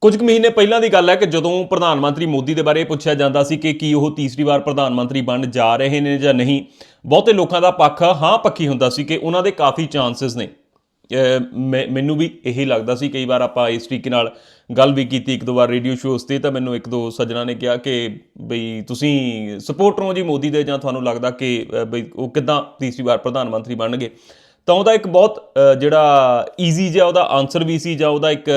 ਕੁਝ ਕੁ ਮਹੀਨੇ ਪਹਿਲਾਂ ਦੀ ਗੱਲ ਹੈ ਕਿ ਜਦੋਂ ਪ੍ਰਧਾਨ ਮੰਤਰੀ ਮੋਦੀ ਦੇ ਬਾਰੇ ਪੁੱਛਿਆ ਜਾਂਦਾ ਸੀ ਕਿ ਕੀ ਉਹ ਤੀਸਰੀ ਵਾਰ ਪ੍ਰਧਾਨ ਮੰਤਰੀ ਬਣ ਜਾ ਰਹੇ ਨੇ ਜਾਂ ਨਹੀਂ, ਬਹੁਤੇ ਲੋਕਾਂ ਦਾ ਪੱਖ ਹਾਂ ਪੱਖੀ ਹੁੰਦਾ ਸੀ ਕਿ ਉਹਨਾਂ ਦੇ ਕਾਫੀ ਚਾਂਸਸ ਨੇ। ਅਹ ਮੈਨੂੰ ਵੀ ਇਹੀ ਲੱਗਦਾ ਸੀ, ਕਈ ਵਾਰ ਆਪਾਂ ਇਸ ਤਰੀਕੇ ਨਾਲ ਗੱਲ ਵੀ ਕੀਤੀ ਇੱਕ ਦੋ ਵਾਰ ਰੇਡੀਓ ਸ਼ੋਜ਼ ਤੇ, ਤਾਂ ਮੈਨੂੰ ਇੱਕ ਦੋ ਸੱਜਣਾ ਨੇ ਕਿਹਾ ਕਿ ਬਈ ਤੁਸੀਂ ਸਪੋਰਟਰ ਹੋ ਜੀ ਮੋਦੀ ਦੇ ਜਾਂ ਤੁਹਾਨੂੰ ਲੱਗਦਾ ਕਿ ਬਈ ਉਹ ਕਿਦਾਂ ਤੀਸਰੀ ਵਾਰ ਪ੍ਰਧਾਨ ਮੰਤਰੀ ਬਣਨਗੇ? ਤਾਂ ਉਹਦਾ ਇੱਕ ਬਹੁਤ ਜਿਹੜਾ ਈਜ਼ੀ ਜਿਹਾ ਉਹਦਾ ਆਨਸਰ ਵੀ ਸੀ ਜਾਂ ਉਹਦਾ ਇੱਕ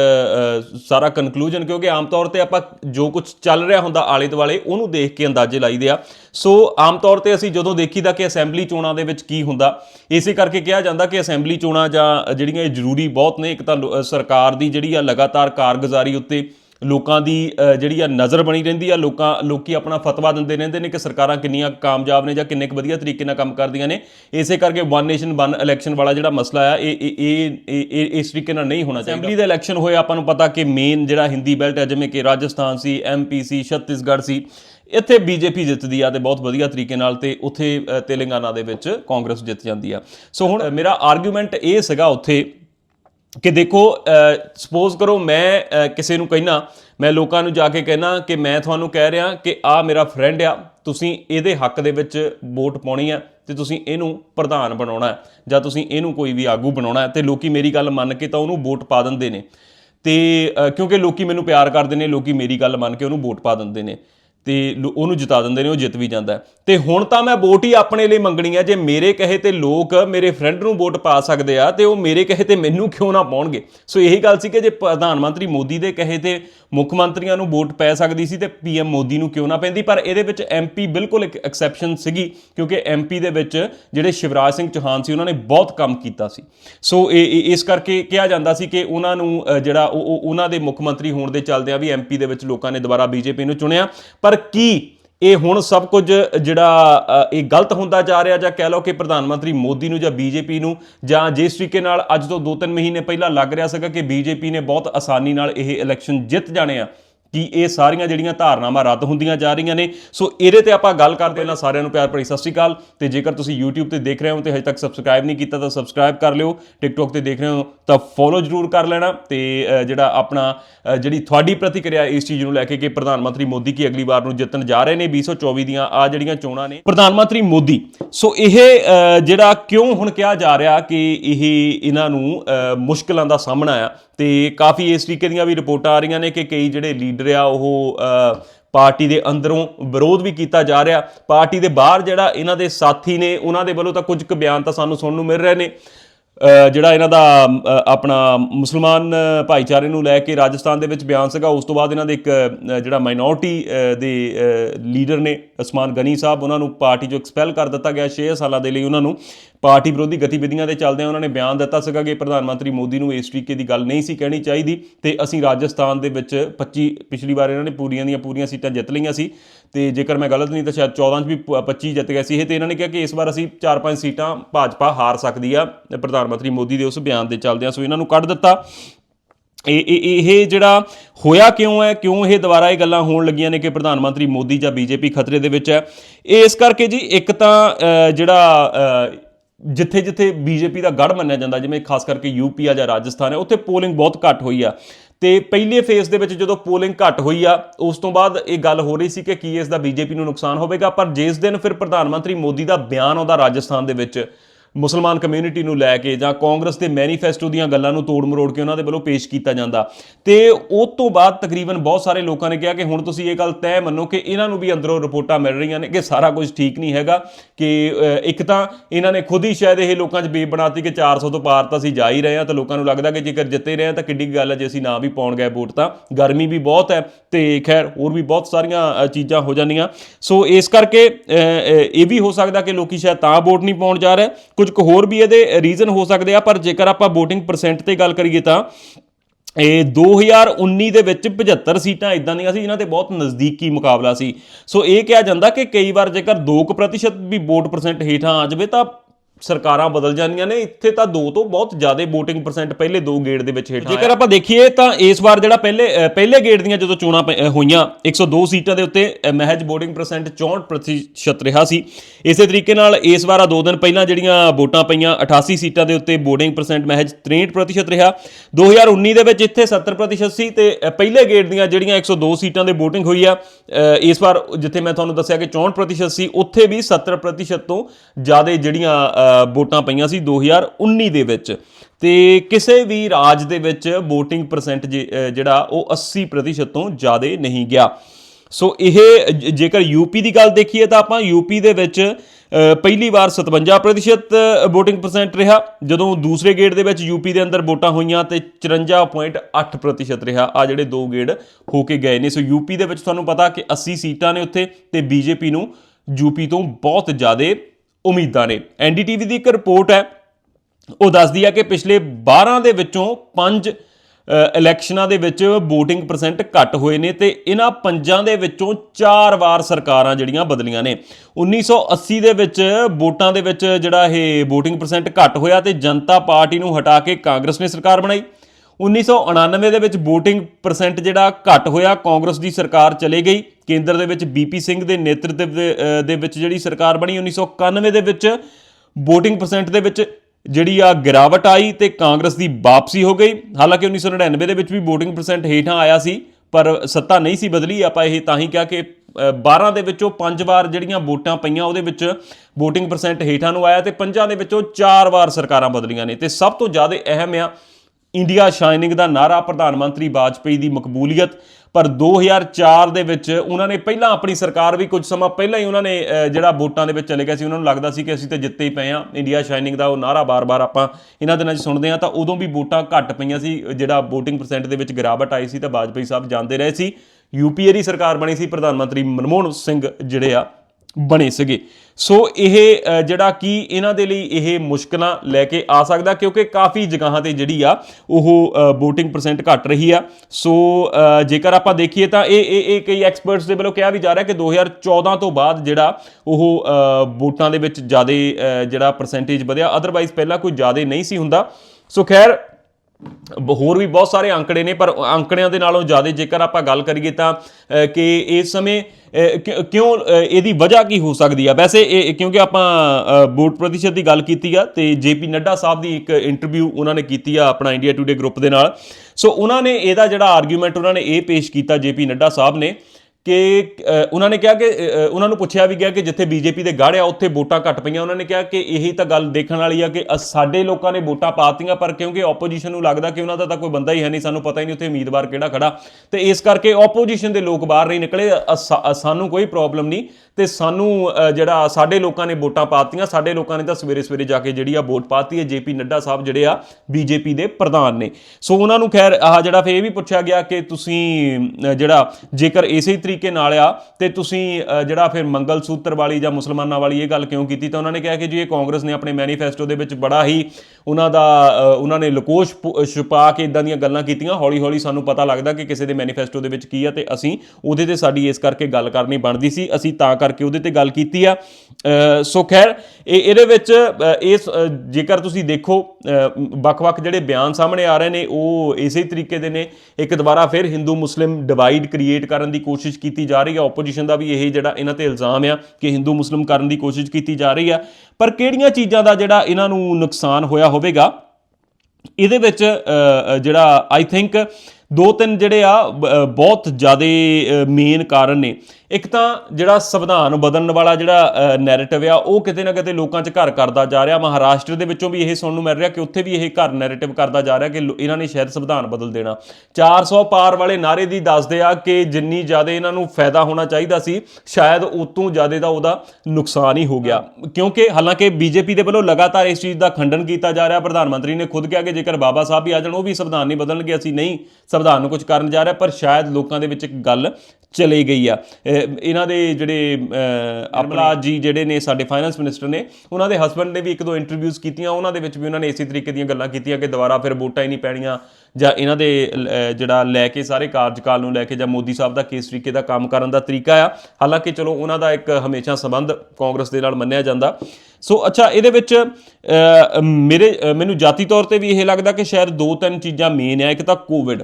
ਸਾਰਾ ਕਨਕਲੂਜਨ ਕਿਉਂਕਿ ਆਮ ਤੌਰ ਤੇ ਆਪਾਂ ਜੋ ਕੁਝ ਚੱਲ ਰਿਹਾ ਹੁੰਦਾ ਆਲੇ ਦੁਆਲੇ, ਉਹਨੂੰ ਦੇਖ ਕੇ ਅੰਦਾਜ਼ੇ ਲਾਈਦੇ ਆ। ਸੋ ਆਮ ਤੌਰ ਤੇ ਅਸੀਂ ਜਦੋਂ ਦੇਖੀਦਾ ਕਿ ਅਸੈਂਬਲੀ ਚੋਣਾਂ ਦੇ ਵਿੱਚ ਕੀ ਹੁੰਦਾ, ਇਸੇ ਕਰਕੇ ਕਿਹਾ ਜਾਂਦਾ ਕਿ ਅਸੈਂਬਲੀ ਚੋਣਾਂ ਜਾਂ ਜਿਹੜੀਆਂ ਇਹ ਜ਼ਰੂਰੀ ਬਹੁਤ ਨੇ, ਇੱਕ ਤਾਂ ਲੋ- ਸਰਕਾਰ ਦੀ ਜਿਹੜੀ ਆ ਲਗਾਤਾਰ ਕਾਰਗੁਜ਼ਾਰੀ ਉੱਤੇ ਲੋਕਾਂ ਦੀ ਜਿਹੜੀ ਆ ਨਜ਼ਰ ਬਣੀ ਰਹਿੰਦੀ ਆ, ਲੋਕਾਂ, ਲੋਕੀ ਆਪਣਾ ਫਤਵਾ ਦਿੰਦੇ ਰਹਿੰਦੇ ਨੇ ਕਿ ਸਰਕਾਰਾਂ ਕਿੰਨੀਆਂ ਕਾਮਯਾਬ ਨੇ ਜਾਂ ਕਿੰਨੇ ਕੁ ਵਧੀਆ ਤਰੀਕੇ ਨਾਲ ਕੰਮ ਕਰਦੀਆਂ ਨੇ। ਇਸੇ ਕਰਕੇ ਵਨ ਨੇਸ਼ਨ ਵਨ ਇਲੈਕਸ਼ਨ ਵਾਲਾ ਜਿਹੜਾ ਮਸਲਾ ਆ, ਇਹ ਇਹ, ਇਹ- ਇਸ ਤਰੀਕੇ ਨਾਲ ਨਹੀਂ ਹੋਣਾ ਚਾਹੀਦਾ। ਅਸੈਂਬਲੀ ਦਾ ਇਲੈਕਸ਼ਨ ਹੋਇਆ ਆਪਾਂ ਨੂੰ ਪਤਾ ਕਿ ਮੇਨ ਜਿਹੜਾ ਹਿੰਦੀ ਬੈਲਟ ਹੈ ਜਿਵੇਂ ਕਿ ਰਾਜਸਥਾਨ ਸੀ ਐਮਪੀ ਸੀ ਛੱਤੀਸਗੜ੍ਹ ਸੀ, ਇੱਥੇ ਬੀਜੇਪੀ ਜਿੱਤਦੀ ਆ ਤੇ ਬਹੁਤ ਵਧੀਆ ਤਰੀਕੇ ਨਾਲ ਤੇ ਉੱਥੇ ਤੇਲੰਗਾਨਾ ਦੇ ਵਿੱਚ ਕਾਂਗਰਸ ਜਿੱਤ ਜਾਂਦੀ ਆ। ਸੋ ਹੁਣ ਮੇਰਾ ਆਰਗੂਮੈਂਟ ਇਹ ਸੀਗਾ ਉੱਥੇ ਕਿ ਦੇਖੋ ਸਪੋਜ਼ ਕਰੋ ਮੈਂ ਕਿਸੇ ਨੂੰ ਕਹਿਣਾ ਮੈਂ ਲੋਕਾਂ ਨੂੰ ਜਾ ਕੇ ਕਹਿਣਾ ਕਿ ਮੈਂ ਤੁਹਾਨੂੰ ਕਹਿ ਰਿਹਾ ਕਿ ਆ ਮੇਰਾ ਫਰੈਂਡ ਆ, ਤੁਸੀਂ ਇਹਦੇ ਹੱਕ ਦੇ ਵਿੱਚ ਵੋਟ ਪਾਉਣੀ ਆ ਤੇ ਤੁਸੀਂ ਇਹਨੂੰ ਪ੍ਰਧਾਨ ਬਣਾਉਣਾ ਜਾਂ ਤੁਸੀਂ ਇਹਨੂੰ ਕੋਈ ਵੀ ਆਗੂ ਬਣਾਉਣਾ ਹੈ ਤੇ ਲੋਕੀ ਮੇਰੀ ਗੱਲ ਮੰਨ ਕੇ ਤਾਂ ਉਹਨੂੰ ਵੋਟ ਪਾ ਦਿੰਦੇ ਨੇ। ਤੇ ਕਿਉਂਕਿ ਲੋਕੀ ਮੈਨੂੰ ਪਿਆਰ ਕਰਦੇ ਨੇ, ਲੋਕੀ ਮੇਰੀ ਗੱਲ ਮੰਨ ਕੇ ਉਹਨੂੰ ਵੋਟ ਪਾ ਦਿੰਦੇ ਨੇ। ਤੇ ਲੋ- ਉਹਨੂੰ ਜਿਤਾ ਦਿੰਦੇ ਨੇ, ਉਹ ਜਿੱਤ ਵੀ ਜਾਂਦਾ ਹੈ। ਤੇ ਹੁਣ ਤਾਂ ਮੈਂ ਵੋਟ ਹੀ ਆਪਣੇ ਲਈ ਮੰਗਣੀ ਹੈ। ਜੇ ਮੇਰੇ ਕਹੇ ਤੇ ਲੋਕ ਮੇਰੇ ਫਰੈਂਡ ਨੂੰ ਵੋਟ ਪਾ ਸਕਦੇ ਆ, ਤੇ ਉਹ ਮੇਰੇ ਕਹੇ ਤੇ ਮੈਨੂੰ ਕਿਉਂ ਨਾ ਪਾਉਣਗੇ? ਸੋ ਇਹੀ ਗੱਲ ਸੀ ਕਿ ਜੇ ਪ੍ਰਧਾਨ ਮੰਤਰੀ ਮੋਦੀ ਦੇ ਕਹੇ ਤੇ ਮੁੱਖ ਮੰਤਰੀਆਂ ਨੂੰ ਵੋਟ ਪੈ ਸਕਦੀ ਸੀ ਤੇ ਪੀਐਮ ਮੋਦੀ ਨੂੰ ਕਿਉਂ ਨਾ ਪੈਂਦੀ, ਪਰ ਇਹਦੇ ਵਿੱਚ ਐਮਪੀ ਬਿਲਕੁਲ ਇੱਕ ਐਕਸੈਪਸ਼ਨ ਸੀਗੀ, ਕਿਉਂਕਿ ਐਮਪੀ ਦੇ ਵਿੱਚ ਜਿਹੜੇ ਸ਼ਿਵਰਾਜ ਸਿੰਘ ਚੌਹਾਨ ਸੀ, ਉਹਨਾਂ ਨੇ ਬਹੁਤ ਕੰਮ ਕੀਤਾ ਸੀ। ਸੋ ਇਹ ਇਸ ਕਰਕੇ ਕਿਹਾ ਜਾਂਦਾ ਸੀ ਕਿ ਉਹਨਾਂ ਨੂੰ ਜਿਹੜਾ ਉਹ ਉਹਨਾਂ ਦੇ ਮੁੱਖ ਮੰਤਰੀ ਹੋਣ ਦੇ ਚੱਲਦਿਆਂ ਵੀ ਐਮਪੀ ਦੇ ਵਿੱਚ ਲੋਕਾਂ ਨੇ ਦੁਬਾਰਾ ਬੀਜੇਪੀ ਨੂੰ ਚੁਣਿਆ। ਪਰ ਕੀ ਇਹ ਹੁਣ ਸਭ ਕੁਝ ਜਿਹੜਾ ਇਹ ਗਲਤ ਹੁੰਦਾ ਜਾ ਰਿਹਾ ਜਾਂ ਕਹਿ ਲਓ ਕਿ ਪ੍ਰਧਾਨ ਮੰਤਰੀ ਮੋਦੀ ਨੂੰ ਜਾਂ ਬੀਜੇਪੀ ਨੂੰ ਜਾਂ ਜਿਸ ਤਰੀਕੇ ਨਾਲ ਅੱਜ ਤੋਂ 2-3 ਮਹੀਨੇ ਪਹਿਲਾਂ ਲੱਗ ਰਿਹਾ ਸੀਗਾ ਕਿ ਬੀਜੇਪੀ ਨੇ ਬਹੁਤ ਆਸਾਨੀ ਨਾਲ ਇਹ ਇਲੈਕਸ਼ਨ ਜਿੱਤ ਜਾਣੇ ਆ। ਕਿ ਇਹ ਸਾਰੀਆਂ ਜਿਹੜੀਆਂ ਧਾਰਨਾਵਾਂ ਰੱਦ ਹੁੰਦੀਆਂ ਜਾ ਰਹੀਆਂ ਨੇ। ਸੋ ਇਹਦੇ ਤੇ ਆਪਾਂ ਗੱਲ ਕਰਦੇ ਹਾਂ। ਸਾਰਿਆਂ ਨੂੰ ਪਿਆਰ ਭਰੀ ਸਤਿ ਸ਼੍ਰੀ ਅਕਾਲ। ਤੇ ਜੇਕਰ ਤੁਸੀਂ YouTube ਤੇ ਦੇਖ ਰਹੇ ਹੋ ਤੇ ਹਜੇ ਤੱਕ ਸਬਸਕ੍ਰਾਈਬ ਨਹੀਂ ਕੀਤਾ ਤਾਂ ਸਬਸਕ੍ਰਾਈਬ ਕਰ ਲਿਓ। TikTok ਤੇ ਦੇਖ ਰਹੇ ਹੋ ਤਾਂ ਫੋਲੋ ਜਰੂਰ ਕਰ ਲੈਣਾ। ਤੇ ਜਿਹੜਾ ਆਪਣਾ ਜਿਹੜੀ ਤੁਹਾਡੀ ਪ੍ਰਤੀਕਿਰਿਆ ਇਸ ਚੀਜ਼ ਨੂੰ ਲੈ ਕੇ ਕਿ ਪ੍ਰਧਾਨ ਮੰਤਰੀ ਮੋਦੀ ਕੀ ਅਗਲੀ ਵਾਰ ਨੂੰ ਜਿੱਤਣ ਜਾ ਰਹੇ ਨੇ 2024 ਦੀਆਂ ਆ ਜਿਹੜੀਆਂ ਚੋਣਾਂ ਨੇ। ਪ੍ਰਧਾਨ ਮੰਤਰੀ ਮੋਦੀ। ਸੋ ਇਹ ਜਿਹੜਾ ਕਿਉਂ ਹੁਣ ਕਿਹਾ ਜਾ ਰਿਹਾ ਕਿ ਇਹ ਇਹਨਾਂ ਨੂੰ ਅ, ਮੁਸ਼ਕਲਾਂ ਦਾ ਸਾਹਮਣਾ ਆ ਤੇ ਕਾਫੀ ਇਸ ਤਰੀਕੇ ਦੀਆਂ ਵੀ ਰਿਪੋਰਟਾਂ ਆ ਰਹੀਆਂ ਨੇ ਕਿ ਕਈ ਜਿਹੜੇ ਲੀਡਰ ਆ, ਉਹ ਪਾਰਟੀ ਦੇ ਅੰਦਰੋਂ ਵਿਰੋਧ ਵੀ ਕੀਤਾ ਜਾ ਰਿਹਾ। ਪਾਰਟੀ ਦੇ ਬਾਹਰ ਜਿਹੜਾ ਇਹਨਾਂ ਦੇ ਸਾਥੀ ਨੇ, ਉਹਨਾਂ ਦੇ ਵੱਲੋਂ ਤਾਂ ਕੁਝ ਕੁ ਬਿਆਨ ਤਾਂ ਸਾਨੂੰ ਸੁਣਨ ਨੂੰ ਮਿਲ ਰਹੇ ਨੇ। ਜਿਹੜਾ ਇਹਨਾਂ ਦਾ ਆਪਣਾ ਮੁਸਲਮਾਨ ਭਾਈਚਾਰੇ ਨੂੰ ਲੈ ਕੇ ਰਾਜਸਥਾਨ ਦੇ ਵਿੱਚ ਬਿਆਨ ਸੀਗਾ, ਉਸ ਤੋਂ ਬਾਅਦ ਇਹਨਾਂ ਦੇ ਇੱਕ ਜਿਹੜਾ ਮਾਈਨੋਰਟੀ ਦੇ ਲੀਡਰ ਨੇ ਉਸਮਾਨ ਗਨੀ ਸਾਹਿਬ, ਉਹਨਾਂ ਨੂੰ ਪਾਰਟੀ ਚੋਂ ਐਕਸਪੈਲ ਕਰ ਦਿੱਤਾ ਗਿਆ 6 ਸਾਲਾਂ ਦੇ ਲਈ ਉਹਨਾਂ ਨੂੰ। ਪਾਰਟੀ ਵਿਰੋਧੀ ਗਤੀਵਿਧੀਆਂ ਦੇ ਚੱਲਦਿਆਂ ਉਹਨਾਂ ਨੇ ਬਿਆਨ ਦਿੱਤਾ ਸੀਗਾ ਕਿ ਪ੍ਰਧਾਨ ਮੰਤਰੀ ਮੋਦੀ ਨੂੰ ਇਸ ਤਰੀਕੇ ਦੀ ਗੱਲ ਨਹੀਂ ਸੀ ਕਹਿਣੀ ਚਾਹੀਦੀ ਤੇ ਅਸੀਂ ਰਾਜਸਥਾਨ ਦੇ ਵਿੱਚ 25 ਪਿਛਲੀ ਵਾਰ ਇਹਨਾਂ ਨੇ ਪੂਰੀਆਂ ਦੀਆਂ ਪੂਰੀਆਂ ਸੀਟਾਂ ਜਿੱਤ ਲਈਆਂ ਸੀ। ਤੇ ਜੇਕਰ ਮੈਂ ਗਲਤ ਨਹੀਂ ਤਾਂ ਸ਼ਾਇਦ 14 ਚ ਵੀ ਪ- 25 ਜਿੱਤ ਗਿਆ ਸੀ। ਇਹ ਤੇ ਇਹਨਾਂ ਨੇ ਕਿਹਾ ਕਿ ਇਸ ਵਾਰ ਅਸੀਂ 4-5 ਸੀਟਾਂ ਭਾਜਪਾ ਹਾਰ ਸਕਦੀ ਆ। ਪ੍ਰਧਾਨ ਮੰਤਰੀ ਮੋਦੀ ਦੇ ਉਸ ਬਿਆਨ ਦੇ ਚੱਲਦਿਆਂ ਸੋ ਇਹਨਾਂ ਨੂੰ ਕੱਢ ਦਿੱਤਾ। ਇਹ ਇਹ ਇਹ ਜਿਹੜਾ ਹੋਇਆ ਕਿਉਂ ਹੈ? ਕਿਉਂ ਇਹ ਦੁਬਾਰਾ ਇਹ ਗੱਲਾਂ ਹੋਣ ਲੱਗੀਆਂ ਨੇ ਕਿ ਪ੍ਰਧਾਨ ਮੰਤਰੀ ਮੋਦੀ ਜਾਂ ਬੀਜੇਪੀ ਖਤਰੇ ਦੇ ਵਿੱਚ ਹੈ? ਇਹ ਇਸ ਕਰਕੇ ਜੀ ਇੱਕ ਤਾਂ ਜਿਹੜਾ ਅ, ਜਿੱਥੇ ਜਿੱਥੇ ਬੀਜੇਪੀ ਦਾ ਗੜ ਮੰਨਿਆ ਜਾਂਦਾ ਜਿਵੇਂ ਖਾਸ ਕਰਕੇ ਯੂਪੀ ਆ ਜਾਂ ਰਾਜਸਥਾਨ ਹੈ ਉੱਥੇ ਪੋਲਿੰਗ ਬਹੁਤ ਘੱਟ ਹੋਈ ਆ। ਤੇ ਪਹਿਲੇ ਫੇਸ ਦੇ ਵਿੱਚ ਜਦੋਂ ਪੋਲਿੰਗ ਘੱਟ ਹੋਈ ਆ, ਉਸ ਤੋਂ ਬਾਅਦ ਇਹ ਗੱਲ ਹੋ ਰਹੀ ਸੀ ਕਿ ਕੀ ਇਸ ਦਾ ਬੀਜੇਪੀ ਨੂੰ ਨੁਕਸਾਨ ਹੋਵੇਗਾ, ਪਰ ਜਿਸ ਦਿਨ ਫਿਰ ਪ੍ਰਧਾਨ ਮੰਤਰੀ ਮੋਦੀ ਦਾ ਬਿਆਨ ਆਉਂਦਾ ਰਾਜਸਥਾਨ ਦੇ ਵਿੱਚ ਮੁਸਲਮਾਨ ਕਮਿਊਨਿਟੀ ਨੂੰ ਲੈ ਕੇ ਜਾਂ ਕਾਂਗਰਸ ਦੇ ਮੈਨੀਫੈਸਟੋ ਦੀਆਂ ਗੱਲਾਂ ਨੂੰ ਤੋੜ ਮਰੋੜ ਕੇ ਉਹਨਾਂ ਦੇ ਵੱਲੋਂ ਪੇਸ਼ ਕੀਤਾ ਜਾਂਦਾ। ਤੇ ਉਸ ਤੋਂ ਬਾਅਦ ਤਕਰੀਬਨ ਬਹੁਤ ਸਾਰੇ ਲੋਕਾਂ ਨੇ ਕਿਹਾ ਕਿ ਹੁਣ ਤੁਸੀਂ ਇਹ ਗੱਲ ਤੈਅ ਮੰਨੋ ਕਿ ਇਹਨਾਂ ਨੂੰ ਵੀ ਅੰਦਰੋਂ ਰਿਪੋਰਟਾਂ ਮਿਲ ਰਹੀਆਂ ਨੇ ਕਿ ਸਾਰਾ ਕੁਝ ਠੀਕ ਨਹੀਂ ਹੈਗਾ, ਕਿ ਇੱਕ ਤਾਂ ਇਹਨਾਂ ਨੇ ਖੁਦ ਹੀ ਸ਼ਾਇਦ ਇਹ ਲੋਕਾਂ 'ਚ ਬੇਬ ਬਣਾਤੀ ਕਿ 400 ਤੋਂ ਪਾਰ ਤਾਂ ਅਸੀਂ ਜਾ ਹੀ ਰਹੇ ਹਾਂ ਤਾਂ ਲੋਕਾਂ ਨੂੰ ਲੱਗਦਾ ਕਿ ਜੇਕਰ ਜਿੱਤੇ ਰਹੇ ਹਾਂ ਤਾਂ ਕਿੱਡੀ ਗੱਲ ਹੈ ਜੇ ਅਸੀਂ ਨਾ ਵੀ ਪਾਉਣ ਗਏ ਵੋਟ ਤਾਂ। ਗਰਮੀ ਵੀ ਬਹੁਤ ਹੈ ਤੇ ਖੈਰ ਹੋਰ ਵੀ ਬਹੁਤ ਸਾਰੀਆਂ ਚੀਜ਼ਾਂ ਹੋ ਜਾਂਦੀਆਂ। ਸੋ ਇਸ ਕਰਕੇ ਇਹ ਵੀ ਹੋ ਸਕਦਾ ਕਿ ਲੋਕੀ ਸ਼ਾਇਦ ਤਾਂ ਵੋਟ ਨਹੀਂ ਪਾਉਣ ਜਾ ਰਹੇ। ਕੁਝ ਕੁ ਹੋਰ ਵੀ ਇਹਦੇ ਰੀਜ਼ਨ ਹੋ ਸਕਦੇ ਆ, ਪਰ ਜੇਕਰ ਆਪਾਂ VOTING ਪਰਸੈਂਟ ਤੇ ਗੱਲ ਕਰੀਏ ਤਾਂ, ਇਹ 2019 ਦੇ ਵਿੱਚ 75 ਸੀਟਾਂ ਇਦਾਂ ਦੀਆਂ ਸੀ, ਜਿਨ੍ਹਾਂ ਤੇ ਬਹੁਤ ਨਜ਼ਦੀਕੀ ਮੁਕਾਬਲਾ ਸੀ। ਸੋ ਇਹ ਕਿਹਾ ਜਾਂਦਾ ਕਿ ਕਈ ਵਾਰ ਜੇਕਰ 2% ਵੀ ਵੋਟ ਪਰਸੈਂਟ ਹੇਠਾਂ ਆ ਜਾਵੇ, ਤਾਂ ਸਰਕਾਰਾਂ ਬਦਲ ਜਾਂਦੀਆਂ ਨੇ ਇੱਥੇ ਤਾਂ ਦੋ ਤੋਂ ਬਹੁਤ ਜ਼ਿਆਦਾ VOTING ਪਰਸੈਂਟ ਪਹਿਲੇ ਦੋ ਗੇੜ ਦੇ ਵਿੱਚ ਹੇਠਾਂ ਜੇਕਰ ਆਪਾਂ ਦੇਖੀਏ ਤਾਂ ਇਸ ਵਾਰ ਜਿਹੜਾ ਪਹਿਲੇ ਪਹਿਲੇ ਗੇੜ ਦੀਆਂ ਜਦੋਂ ਚੋਣਾਂ ਹੋਈਆਂ 102 ਸੀਟਾਂ ਦੇ ਉੱਤੇ ਮਹਿਜ VOTING ਪਰਸੈਂਟ 64% ਰਿਹਾ ਸੀ। ਇਸੇ ਤਰੀਕੇ ਨਾਲ ਇਸ ਵਾਰ ਆ ਦੋ ਦਿਨ ਪਹਿਲਾਂ ਜਿਹੜੀਆਂ ਵੋਟਾਂ ਪਈਆਂ 88 ਸੀਟਾਂ ਦੇ ਉੱਤੇ VOTING ਪਰਸੈਂਟ ਮਹਿਜ 63% ਰਿਹਾ। 2019 ਦੇ ਵਿੱਚ ਇੱਥੇ 70% ਸੀ ਤੇ ਪਹਿਲੇ ਗੇੜ ਦੀਆਂ ਜਿਹੜੀਆਂ 102 ਸੀਟਾਂ ਦੇ VOTING ਹੋਈ ਆ ਇਸ ਵਾਰ ਜਿੱਥੇ ਮੈਂ ਤੁਹਾਨੂੰ ਦੱਸਿਆ ਕਿ 64% ਸੀ ਉੱਥੇ ਵੀ 70% ਤੋਂ ਜ਼ਿਆਦਾ ਜਿਹੜੀਆਂ ਵੋਟਾਂ ਪਈਆਂ ਸੀ 2019 ਦੇ ਵਿੱਚ। ਤੇ ਕਿਸੇ ਵੀ ਰਾਜ ਦੇ ਵਿੱਚ VOTING ਪਰਸੈਂਟ ਜਿਹੜਾ ਉਹ 80% ਤੋਂ ਜ਼ਿਆਦਾ ਨਹੀਂ ਗਿਆ। ਸੋ ਇਹ, ਜ- ਜੇਕਰ ਯੂਪੀ ਦੀ ਗੱਲ ਦੇਖੀਏ ਤਾਂ ਆਪਾਂ ਯੂਪੀ ਦੇ ਵਿੱਚ ਪਹਿਲੀ ਵਾਰ 57% VOTING ਪਰਸੈਂਟ ਰਿਹਾ। ਜਦੋਂ ਦੂਸਰੇ ਗੇੜ ਦੇ ਵਿੱਚ ਯੂਪੀ ਦੇ ਅੰਦਰ ਵੋਟਾਂ ਹੋਈਆਂ ਤੇ 54.8% ਰਿਹਾ। ਆ ਜਿਹੜੇ ਦੋ ਗੇੜ ਹੋ ਕੇ ਗਏ ਨੇ। ਸੋ ਯੂਪੀ ਦੇ ਵਿੱਚ ਤੁਹਾਨੂੰ ਪਤਾ ਕਿ 80 ਸੀਟਾਂ ਨੇ ਉੱਥੇ ਤੇ ਬੀਜੇਪੀ ਨੂੰ ਯੂਪੀ ਤੋਂ ਬਹੁਤ ਜ਼ਿਆਦਾ ਉਮੀਦਾਂ ਨੇ। ਐਨਡੀਟੀਵੀ ਦੀ ਇੱਕ ਰਿਪੋਰਟ ਹੈ। ਉਹ ਦੱਸਦੀ ਹੈ ਕਿ ਪਿਛਲੇ 12 ਦੇ ਵਿੱਚੋਂ 5 ਇਲੈਕਸ਼ਨਾਂ ਦੇ ਵਿੱਚ VOTING ਪਰਸੈਂਟ ਘੱਟ ਹੋਏ ਨੇ ਤੇ ਇਹਨਾਂ ਪੰਜਾਂ ਦੇ ਵਿੱਚੋਂ ਚਾਰ ਵਾਰ ਸਰਕਾਰਾਂ ਜਿਹੜੀਆਂ ਬਦਲੀਆਂ ਨੇ। 1980 ਦੇ ਵਿੱਚ ਵੋਟਾਂ ਦੇ ਵਿੱਚ ਜਿਹੜਾ ਇਹ VOTING ਪਰਸੈਂਟ ਘੱਟ ਹੋਇਆ ਤੇ ਜਨਤਾ ਪਾਰਟੀ ਨੂੰ ਹਟਾ ਕੇ ਕਾਂਗਰਸ ਨੇ ਸਰਕਾਰ ਬਣਾਈ। 1999 ਦੇ ਵਿੱਚ VOTING ਪਰਸੈਂਟ ਜਿਹੜਾ ਘੱਟ ਹੋਇਆ ਕਾਂਗਰਸ ਦੀ ਸਰਕਾਰ ਚਲੇ ਗਈ। ਕੇਂਦਰ ਦੇ ਵਿੱਚ ਬੀਪੀ ਸਿੰਘ ਦੇ ਨੇਤਰਤਵ ਦੇ ਦੇ ਵਿੱਚ ਜਿਹੜੀ ਸਰਕਾਰ ਬਣੀ 1991 ਦੇ ਵਿੱਚ VOTING ਪਰਸੈਂਟ ਦੇ ਵਿੱਚ ਜਿਹੜੀ ਆ ਗਿਰਾਵਟ ਆਈ ਤੇ ਕਾਂਗਰਸ ਦੀ ਵਾਪਸੀ ਹੋ ਗਈ। ਹਾਲਾਂਕਿ 1999 ਦੇ ਵਿੱਚ ਵੀ VOTING ਪਰਸੈਂਟ ਹੇਠਾਂ ਆਇਆ ਸੀ ਪਰ ਸੱਤਾ ਨਹੀਂ ਸੀ ਬਦਲੀ। ਆਪਾਂ ਇਹ ਤਾਂ ਹੀ ਕਿਹਾ ਕਿ ਅ, 12 ਦੇ ਵਿੱਚੋਂ 5 ਵਾਰ ਜਿਹੜੀਆਂ ਵੋਟਾਂ ਪਈਆਂ ਉਹਦੇ ਵਿੱਚ VOTING ਪਰਸੈਂਟ ਹੇਠਾਂ ਨੂੰ ਆਇਆ ਤੇ ਪੰਜਾਂ ਦੇ ਵਿੱਚੋਂ 4 ਵਾਰ ਸਰਕਾਰਾਂ ਬਦਲੀਆਂ ਨੇ। ਤੇ ਸਭ ਤੋਂ ਜ਼ਿਆਦਾ ਅਹਿਮ ਆ ਇੰਡੀਆ ਸ਼ਾਈਨਿੰਗ ਦਾ ਨਾਰਾ ਪ੍ਰਧਾਨ ਮੰਤਰੀ ਵਾਜਪੇਈ ਦੀ ਮਕਬੂਲੀਅਤ, ਪਰ 2004 ਦੇ ਵਿੱਚ ਉਹਨਾਂ ਨੇ ਪਹਿਲਾਂ ਆਪਣੀ ਸਰਕਾਰ ਵੀ ਕੁਝ ਸਮਾਂ ਪਹਿਲਾਂ ਹੀ ਉਹਨਾਂ ਨੇ ਜਿਹੜਾ ਵੋਟਾਂ ਦੇ ਵਿੱਚ ਚਲੇ ਗਿਆ ਸੀ, ਉਹਨਾਂ ਨੂੰ ਲੱਗਦਾ ਸੀ ਕਿ ਅਸੀਂ ਤਾਂ ਜਿੱਤੇ ਹੀ ਪਏ ਆ ਇੰਡੀਆ ਸ਼ਾਈਨਿੰਗ ਦਾ ਉਹ ਨਾਰਾ ਬਾਰ-ਬਾਰ ਆਪਾਂ ਇਹਨਾਂ ਦਿਨਾਂ 'ਚ ਸੁਣਦੇ ਆ ਤਾਂ ਉਦੋਂ ਵੀ ਵੋਟਾਂ ਘੱਟ ਪਈਆਂ ਸੀ, ਜਿਹੜਾ VOTING ਪਰਸੈਂਟ ਦੇ ਵਿੱਚ ਗਿਰਾਵਟ ਆਈ ਸੀ ਤਾਂ ਵਾਜਪੇਈ ਸਾਹਿਬ ਜਾਂਦੇ ਰਹੇ ਸੀ। ਯੂਪੀਏ ਦੀ ਸਰਕਾਰ ਬਣੀ ਸੀ ਪ੍ਰਧਾਨ ਮੰਤਰੀ ਮਨਮੋਹਨ ਸਿੰਘ ਜਿਹੜੇ ਆ। ਬਣੇ ਸੀਗੇ। ਸੋ ਇਹ ਜਿਹੜਾ ਕਿ ਇਹਨਾਂ ਦੇ ਲਈ ਇਹ ਮੁਸ਼ਕਲਾਂ ਲੈ ਕੇ ਆ ਸਕਦਾ ਕਿਉਂਕਿ ਕਾਫੀ ਜਗ੍ਹਾਵਾਂ ਤੇ ਜਿਹੜੀ ਆ, ਉਹ VOTING ਪਰਸੈਂਟ ਘਟ ਰਹੀ ਆ। ਸੋ ਜੇਕਰ ਆਪਾਂ ਦੇਖੀਏ ਤਾਂ ਇਹ ਇਹ ਇਹ ਕਈ ਐਕਸਪਰਟਸ ਦੇ ਵੱਲੋਂ ਕਿਹਾ ਵੀ ਜਾ ਰਿਹਾ ਕਿ 2014 ਤੋਂ ਬਾਅਦ ਜਿਹੜਾ ਉਹ ਵੋਟਾਂ ਦੇ ਵਿੱਚ ਜ਼ਿਆਦਾ ਜਿਹੜਾ ਪਰਸੈਂਟੇਜ ਵਧਿਆ। ਅਦਰਵਾਈਜ਼ ਪਹਿਲਾਂ ਕੋਈ ਜ਼ਿਆਦਾ ਨਹੀਂ ਸੀ ਹੁੰਦਾ। ਸੋ ਖੈਰ ਹੋਰ ਵੀ ਬਹੁਤ ਸਾਰੇ ਅੰਕੜੇ ਨੇ, ਪਰ ਅੰਕੜਿਆਂ ਦੇ ਨਾਲੋਂ ਜ਼ਿਆਦਾ ਜੇਕਰ ਆਪਾਂ ਗੱਲ ਕਰੀਏ ਤਾਂ ਕਿ ਇਸ ਸਮੇਂ ਕਿਉਂ ਇਹਦੀ ਵਜ੍ਹਾ ਕੀ ਹੋ ਸਕਦੀ ਆ? ਵੈਸੇ ਇਹ ਕਿਉਂਕਿ ਆਪਾਂ ਵੋਟ ਪ੍ਰਤੀਸ਼ਤ ਦੀ ਗੱਲ ਕੀਤੀ ਆ ਤੇ ਜੇਪੀ ਨੱਡਾ ਸਾਹਿਬ ਦੀ ਇੱਕ ਇੰਟਰਵਿਊ ਉਹਨਾਂ ਨੇ ਕੀਤੀ ਆ ਆਪਣਾ ਇੰਡੀਆ ਟੂਡੇ ਗਰੁੱਪ ਦੇ ਨਾਲ। ਸੋ ਉਹਨਾਂ ਨੇ ਇਹਦਾ ਜਿਹੜਾ ਆਰਗੂਮੈਂਟ ਉਹਨਾਂ ਨੇ ਇਹ ਪੇਸ਼ ਕੀਤਾ ਜੇਪੀ ਨੱਡਾ ਸਾਹਿਬ ਨੇ ਕਿ ਉਹਨਾਂ ਨੇ ਕਿਹਾ ਕਿ ਉਹਨਾਂ ਨੂੰ ਪੁੱਛਿਆ ਵੀ ਗਿਆ ਕਿ ਜਿੱਥੇ ਬੀਜੇਪੀ ਦੇ ਗੜ੍ਹ ਆ, ਉੱਥੇ ਵੋਟਾਂ ਘੱਟ ਪਈਆਂ। ਉਹਨਾਂ ਨੇ ਕਿਹਾ ਕਿ ਇਹੀ ਤਾਂ ਗੱਲ ਦੇਖਣ ਵਾਲੀ ਆ ਕਿ ਅ- ਸਾਡੇ ਲੋਕਾਂ ਨੇ ਵੋਟਾਂ ਪਾਤੀਆਂ ਪਰ ਕਿਉਂਕਿ ਆਪੋਜੀਸ਼ਨ ਨੂੰ ਲੱਗਦਾ ਕਿ ਉਹਨਾਂ ਦਾ ਤਾਂ ਕੋਈ ਬੰਦਾ ਹੀ ਹੈ ਨਹੀਂ, ਸਾਨੂੰ ਪਤਾ ਹੀ ਨਹੀਂ ਉੱਥੇ ਉਮੀਦਵਾਰ ਕਿਹੜਾ ਖੜਾ। ਤੇ ਇਸ ਕਰਕੇ ਆਪੋਜੀਸ਼ਨ ਦੇ ਲੋਕ ਬਾਹਰ ਨਹੀਂ ਨਿਕਲੇ। ਅ- ਸਾਨੂੰ ਕੋਈ ਪ੍ਰੋਬਲਮ ਨਹੀਂ। ਤੇ ਸਾਨੂੰ ਜਿਹੜਾ ਸਾਡੇ ਲੋਕਾਂ ਨੇ ਵੋਟਾਂ ਪਾਤੀਆਂ ਸਾਡੇ ਲੋਕਾਂ ਨੇ ਤਾਂ ਸਵੇਰੇ ਸਵੇਰੇ ਜਾ ਕੇ ਜਿਹੜੀ ਆ ਵੋਟ ਪਾਤੀ ਹੈ। ਜੇਪੀ ਨੱਡਾ ਸਾਹਿਬ ਜਿਹੜੇ ਆ, ਬੀਜੇਪੀ ਦੇ ਪ੍ਰਧਾਨ ਨੇ। ਸੋ ਉਹਨਾਂ ਨੂੰ ਖੈਰ ਆਹ ਜਿਹੜਾ ਫੇ ਇਹ ਵੀ ਪੁੱਛਿਆ ਗਿਆ ਕਿ ਤੁਸੀਂ ਜਿਹੜਾ ਜੇਕਰ ਇਸੇ ਤਰੀਕੇ ਨਾਲ ਆ ਤੇ ਤੁਸੀਂ ਜਿਹੜਾ ਫਿਰ ਮੰਗਲ ਸੂਤਰ ਵਾਲੀ ਜਾਂ ਮੁਸਲਮਾਨਾਂ ਵਾਲੀ ਇਹ ਗੱਲ ਕਿਉਂ ਕੀਤੀ, ਤਾਂ ਉਹਨਾਂ ਨੇ ਕਿਹਾ ਕਿ ਜੀ ਇਹ ਕਾਂਗਰਸ ਨੇ ਆਪਣੇ ਮੈਨੀਫੈਸਟੋ ਦੇ ਵਿੱਚ ਬੜਾ ਹੀ ਉਹਨਾਂ ਦਾ ਉਹਨਾਂ ਨੇ ਲਕੋਸ਼ ਪੁ- ਛੁਪਾ ਕੇ ਇਦਾਂ ਦੀਆਂ ਗੱਲਾਂ ਕੀਤੀਆਂ। ਹੌਲੀ ਹੌਲੀ ਸਾਨੂੰ ਪਤਾ ਲੱਗਦਾ ਕਿ ਕਿਸੇ ਦੇ ਮੈਨੀਫੈਸਟੋ ਦੇ ਵਿੱਚ ਕੀ ਆ ਤੇ ਅਸੀਂ ਉਹਦੇ ਤੇ ਸਾਡੀ ਇਸ ਕਰਕੇ ਗੱਲ ਕਰਨੀ ਬਣਦੀ ਸੀ। ਅਸੀਂ ਤਾਂ ਕਰਕੇ ਉਹਦੇ ਤੇ ਗੱਲ ਕੀਤੀ ਆ। ਸੋ ਖੈਰ, ਇਹ, ਇਹਦੇ ਵਿੱਚ ਇਸ ਜੇਕਰ ਤੁਸੀਂ ਦੇਖੋ ਵੱਖ-ਵੱਖ ਜਿਹੜੇ ਬਿਆਨ ਸਾਹਮਣੇ ਆ ਰਹੇ ਨੇ, ਉਹ ਇਸੇ ਤਰੀਕੇ ਦੇ ਨੇ। ਇੱਕ ਦੁਬਾਰਾ ਫਿਰ ਹਿੰਦੂ ਮੁਸਲਿਮ ਡਿਵਾਈਡ ਕ੍ਰੀਏਟ ਕਰਨ ਦੀ ਕੋਸ਼ਿਸ਼ ਕੀਤੀ ਜਾ ਰਹੀ ਹੈ। ਆਪੋਜੀਸ਼ਨ ਦਾ ਵੀ ਇਹ ਜਿਹੜਾ ਇਹਨਾਂ ਤੇ ਇਲਜ਼ਾਮ ਆ ਕਿ ਹਿੰਦੂ ਮੁਸਲਿਮ ਕਰਨ ਦੀ ਕੋਸ਼ਿਸ਼ ਕੀਤੀ ਜਾ ਰਹੀ ਆ। ਪਰ ਕਿਹੜੀਆਂ ਚੀਜ਼ਾਂ ਦਾ ਜਿਹੜਾ ਇਹਨਾਂ ਨੂੰ ਨੁਕਸਾਨ ਹੋਇਆ ਹੋਵੇਗਾ? ਇਹਦੇ ਵਿੱਚ ਜਿਹੜਾ ਆਈ ਥਿੰਕ ਦੋ ਤਿੰਨ ਜਿਹੜੇ ਆ ਬਹੁਤ ਜ਼ਿਆਦਾ ਮੇਨ ਕਾਰਨ ਨੇ। ਇੱਕ ਤਾਂ ਜਿਹੜਾ ਸੰਵਿਧਾਨ ਬਦਲਣ ਵਾਲਾ ਜਿਹੜਾ ਨੈਰੇਟਿਵ ਆ, ਉਹ ਕਿਤੇ ਨਾ ਕਿਤੇ ਲੋਕਾਂ 'ਚ ਘਰ ਕਰਦਾ ਜਾ ਰਿਹਾ। ਮਹਾਰਾਸ਼ਟਰ ਦੇ ਵਿੱਚੋਂ ਵੀ ਇਹ ਸੁਣਨ ਨੂੰ ਮਿਲ ਰਿਹਾ ਕਿ ਉੱਥੇ ਵੀ ਇਹ ਘਰ ਨੈਰੇਟਿਵ ਕਰਦਾ ਜਾ ਰਿਹਾ ਕਿ ਲੋ- ਇਹਨਾਂ ਨੇ ਸ਼ਾਇਦ ਸੰਵਿਧਾਨ ਬਦਲ ਦੇਣਾ। 400 ਪਾਰ ਵਾਲੇ ਨਾਰੇ ਦੀ ਦੱਸਦੇ ਆ ਕਿ ਜਿੰਨੀ ਜ਼ਿਆਦਾ ਇਹਨਾਂ ਨੂੰ ਫਾਇਦਾ ਹੋਣਾ ਚਾਹੀਦਾ ਸੀ, ਸ਼ਾਇਦ ਉਤੋਂ ਜ਼ਿਆਦਾ ਦਾ ਉਹਦਾ ਨੁਕਸਾਨ ਹੀ ਹੋ ਗਿਆ। ਕਿਉਂਕਿ ਹਾਲਾਂਕਿ ਬੀਜੇਪੀ ਦੇ ਵੱਲੋਂ ਲਗਾਤਾਰ ਇਸ ਚੀਜ਼ ਦਾ ਖੰਡਨ ਕੀਤਾ ਜਾ ਰਿਹਾ। ਪ੍ਰਧਾਨ ਮੰਤਰੀ ਨੇ ਖੁਦ ਕਿਹਾ ਕਿ ਜੇਕਰ ਬਾਬਾ ਸਾਹਿਬ ਵੀ ਆ ਜਾਣ, ਉਹ ਵੀ ਸੰਵਿਧਾਨ ਨਹੀਂ ਬਦਲਣਗੇ, ਅਸੀਂ ਨਹੀਂ ਸੰਵਿਧਾਨ ਨੂੰ ਕੁਝ ਕਰਨ ਜਾ ਰਿਹਾ, ਪਰ ਸ਼ਾਇਦ ਲੋਕਾਂ ਦੇ ਵਿੱਚ ਇੱਕ ਗੱਲ ਚਲੇ ਗਈ ਆ। ਇਹਨਾਂ ਦੇ ਜਿਹੜੇ ਅਪਰਾਜ ਜੀ ਜਿਹੜੇ ਨੇ ਸਾਡੇ ਫਾਈਨੈਂਸ ਮਿਨਿਸਟਰ ਨੇ ਉਹਨਾਂ ਦੇ ਹਸਬੰਡ ਨੇ ਵੀ ਇੱਕ ਦੋ ਇੰਟਰਵਿਊਜ਼ ਕੀਤੀਆਂ ਉਹਨਾਂ ਦੇ ਵਿੱਚ ਵੀ ਉਹਨਾਂ ਨੇ ਇਸੇ ਤਰੀਕੇ ਦੀਆਂ ਗੱਲਾਂ ਕੀਤੀਆਂ ਕਿ ਦੁਬਾਰਾ ਫਿਰ ਵੋਟਾਂ ਹੀ ਨਹੀਂ ਪੈਣੀਆਂ ਜਾਂ ਇਹਨਾਂ ਦੇ ਜਿਹੜਾ ਲੈ ਕੇ ਸਾਰੇ ਕਾਰਜਕਾਲ ਨੂੰ ਲੈ ਕੇ ਜਾਂ ਮੋਦੀ ਸਾਹਿਬ ਦਾ ਕਿਸ ਤਰੀਕੇ ਦਾ ਕੰਮ ਕਰਨ ਦਾ ਤਰੀਕਾ ਆ। ਹਾਲਾਂਕਿ ਚਲੋ ਉਹਨਾਂ ਦਾ ਇੱਕ ਹਮੇਸ਼ਾ ਸੰਬੰਧ ਕਾਂਗਰਸ ਦੇ ਨਾਲ ਮੰਨਿਆ ਜਾਂਦਾ। ਸੋ ਅੱਛਾ ਇਹਦੇ ਵਿੱਚ ਮੇਰੇ ਮੈਨੂੰ ਜਾਤੀ ਤੌਰ ਤੇ ਵੀ ਇਹ ਲੱਗਦਾ ਕਿ ਸ਼ਾਇਦ ਦੋ ਤਿੰਨ ਚੀਜ਼ਾਂ ਮੇਨ ਆ ਇੱਕ ਤਾਂ ਕੋਵਿਡ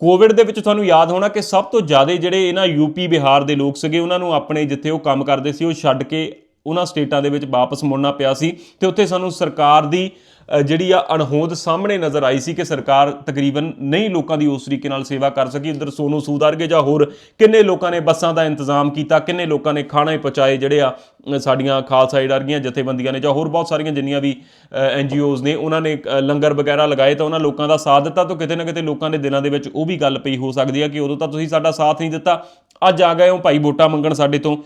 ਕੋਵਿਡ ਦੇ ਵਿੱਚ ਤੁਹਾਨੂੰ ਯਾਦ ਹੋਣਾ ਕਿ ਸਭ ਤੋਂ ਜ਼ਿਆਦਾ ਜਿਹੜੇ ਇਹਨਾਂ ਯੂਪੀ ਬਿਹਾਰ ਦੇ ਲੋਕ ਸੀਗੇ, ਉਹਨਾਂ ਨੂੰ ਆਪਣੇ ਜਿੱਥੇ ਉਹ ਕੰਮ ਕਰਦੇ ਸੀ, ਉਹ ਛੱਡ ਕੇ ਉਹਨਾਂ ਸਟੇਟਾਂ ਦੇ ਵਿੱਚ ਵਾਪਸ ਮੁੜਨਾ ਪਿਆ ਸੀ ਤੇ ਉੱਥੇ ਸਾਨੂੰ ਸਰਕਾਰ ਦੀ ਜਿਹੜੀ ਆ ਅਣਹੋਂਦ ਸਾਹਮਣੇ ਨਜ਼ਰ ਆਈ ਸੀ ਕਿ ਸਰਕਾਰ ਤਕਰੀਬਨ ਨਹੀਂ ਲੋਕਾਂ ਦੀ ਉਸ ਤਰੀਕੇ ਨਾਲ ਸੇਵਾ ਕਰ ਸਕੀ। ਉਧਰ ਸੋਨੂ ਸੂਦ ਵਰਗੇ ਜਾਂ ਹੋਰ ਕਿੰਨੇ ਲੋਕਾਂ ਨੇ ਬੱਸਾਂ ਦਾ ਇੰਤਜ਼ਾਮ ਕੀਤਾ, ਕਿੰਨੇ ਲੋਕਾਂ ਨੇ ਖਾਣੇ ਪਹੁੰਚਾਏ ਜਿਹੜੇ ਆ ਸਾਡੀਆਂ ਖਾਲਸਾ ਏਡ ਵਰਗੀਆਂ ਜਥੇਬੰਦੀਆਂ ਨੇ ਜਾਂ ਹੋਰ ਬਹੁਤ ਸਾਰੀਆਂ ਜਿੰਨੀਆਂ ਵੀ ਐਨਜੀਓਜ਼ ਨੇ, ਉਹਨਾਂ ਨੇ ਲੰਗਰ ਵਗੈਰਾ ਲਗਾਏ ਤਾਂ ਉਹਨਾਂ ਲੋਕਾਂ ਦਾ ਸਾਥ ਦਿੱਤਾ ਤਾਂ ਕਿਤੇ ਨਾ ਕਿਤੇ ਲੋਕਾਂ ਦੇ ਦਿਲਾਂ ਦੇ ਵਿੱਚ ਉਹ ਵੀ ਗੱਲ ਪਈ ਹੋ ਸਕਦੀ ਹੈ ਕਿ ਉਦੋਂ ਤਾਂ ਤੁਸੀਂ ਸਾਡਾ ਸਾਥ ਨਹੀਂ ਦਿੱਤਾ, ਅੱਜ ਆ ਗਏ ਹੋ, ਭਾਈ ਵੋਟਾਂ ਮੰਗਣ ਸਾਡੇ ਤੋਂ।